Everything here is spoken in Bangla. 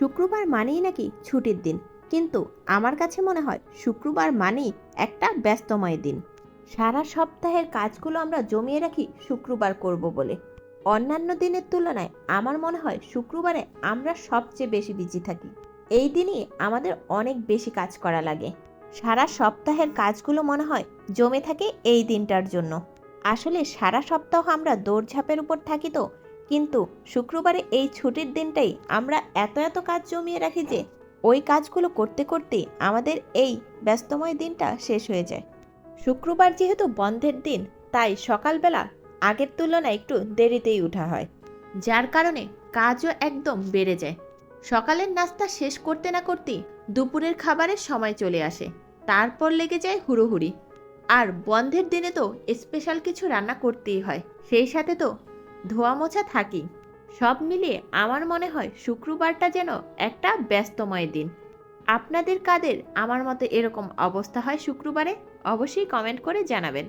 শুক্রবার মানেই নাকি ছুটির দিন। কিন্তু আমার কাছে মনে হয় শুক্রবার মানেই একটা ব্যস্তময় দিন। সারা সপ্তাহের কাজগুলো আমরা জমিয়ে রাখি শুক্রবার করব বলে। অন্যান্য দিনের তুলনায় আমার মনে হয় শুক্রবারে আমরা সবচেয়ে বেশি বিজি থাকি। এই দিনই আমাদের অনেক বেশি কাজ করা লাগে। সারা সপ্তাহের কাজগুলো মনে হয় জমে থাকে এই দিনটার জন্য। আসলে সারা সপ্তাহ আমরা দৌড়ঝাঁপের উপর থাকি তো কিন্তু শুক্রবারে এই ছুটির দিনটাই আমরা এত এত কাজ জমিয়ে রাখি যে ওই কাজগুলো করতে করতে আমাদের এই ব্যস্তময় দিনটা শেষ হয়ে যায়। শুক্রবার যেহেতু বন্ধের দিন, তাই সকালবেলা আগের তুলনায় একটু দেরিতেই ওঠা হয়। যার কারণে কাজও একদম বেড়ে যায়। সকালের নাস্তা শেষ করতে না করতেই দুপুরের খাবারের সময় চলে আসে। তারপর লেগে যায় হুড়োহুড়ি। আর বন্ধের দিনে তো স্পেশাল কিছু রান্না করতেই হয়। সেই সাথে তো ধোয়া মোছা থাকি। সব মিলিয়ে আমার মনে হয় শুক্রবারটা যেন একটা ব্যস্তময় দিন। আপনাদের কাদের আমার মতে এরকম অবস্থা হয় শুক্রবারে? অবশ্যই কমেন্ট করে জানাবেন।